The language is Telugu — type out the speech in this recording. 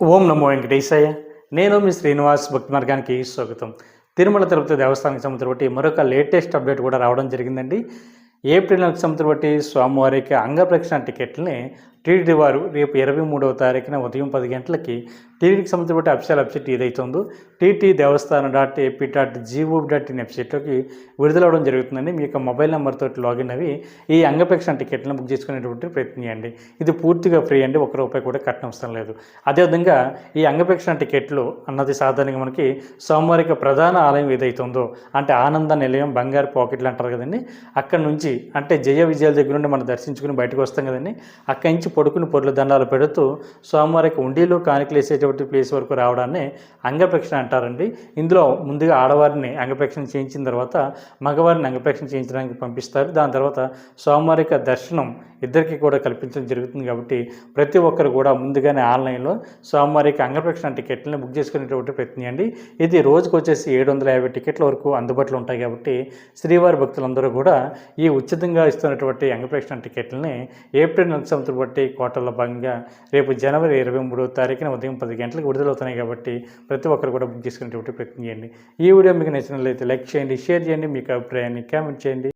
ఓం నమో వెంకటేశయ్య నేను మీ శ్రీనివాస్ భక్తి మార్గానికి స్వాగతం. తిరుమల తిరుపతి దేవస్థానానికి సంబంధించిన బట్టి మరొక లేటెస్ట్ అప్డేట్ కూడా రావడం జరిగిందండి. ఏప్రిల్ నెలకు సంబంధించిన బట్టి స్వామివారికి అంగప్రక్షణ టికెట్లని టీడీ వారు రేపు ఇరవై మూడవ తారీఖున ఉదయం పది గంటలకి టీడీకి సంబంధించిన బట్టి అఫిషియల్ వెబ్సైట్ ఉందో TT Devasthanam dot AP dot G O dot in వెబ్సైట్లోకి విడుదలవడం జరుగుతుందండి. మీ యొక్క మొబైల్ నెంబర్తో లాగిన్ అవి ఈ అంగపేక్షణ టికెట్లను బుక్ చేసుకునేటువంటి ప్రయత్నం చేయండి. ఇది పూర్తిగా ఫ్రీ అండి. ఒక రూపాయి కూడా కట్టిన అవసరం లేదు. అదేవిధంగా ఈ అంగపేక్షణ టికెట్లు అన్నది సాధారణంగా మనకి సోమవారికి ప్రధాన ఆలయం ఏదైతుందో అంటే ఆనంద నిలయం బంగారు పాకెట్లు అంటారు కదండి. అక్కడ నుంచి అంటే జయ విజయాల దగ్గర నుండి మనం దర్శించుకుని బయటకు వస్తాం కదండి. అక్కడి నుంచి పడుకుని పొరుల దండాలు పెడుతూ సోమవారికి ఉండిలో కానికలు వేసేటువంటి ప్లేస్ వరకు రావడాన్ని అంగప్రక్షణ అంటారండి. ఇందులో ముందుగా ఆడవారిని అంగప్రక్షణ చేయించిన తర్వాత మగవారిని అంగప్రక్షణ చేయించడానికి పంపిస్తారు. దాని తర్వాత సోమవారిక దర్శనం ఇద్దరికి కూడా కల్పించడం జరుగుతుంది కాబట్టి ప్రతి ఒక్కరు కూడా ముందుగానే ఆన్లైన్లో సోమవారికి అంగప్రక్షణ టికెట్లను బుక్ చేసుకునేటువంటి ప్రయత్నం అండి ఇది రోజుకు వచ్చేసి ఏడు వందల యాభై టికెట్ల వరకు అందుబాటులో ఉంటాయి కాబట్టి శ్రీవారి భక్తులందరూ కూడా ఈ ఉచితంగా ఇస్తున్నటువంటి అంగప్రక్షణ టికెట్లని ఏప్రిల్ నెల సంవత్సరం బట్టి కోటల్లో భాగంగా రేపు జనవరి ఇరవై మూడో తారీఖున ఉదయం పది గంటలకు విడుదలవుతున్నాయి కాబట్టి ప్రతి ఒక్కరు కూడా బుక్ చేసుకునేటువంటి ప్రయత్నం చేయండి. ఈ వీడియో మీకు నచ్చినట్లయితే లైక్ చేయండి షేర్ చేయండి. మీకు అభిప్రాయాన్ని కామెంట్ చేయండి.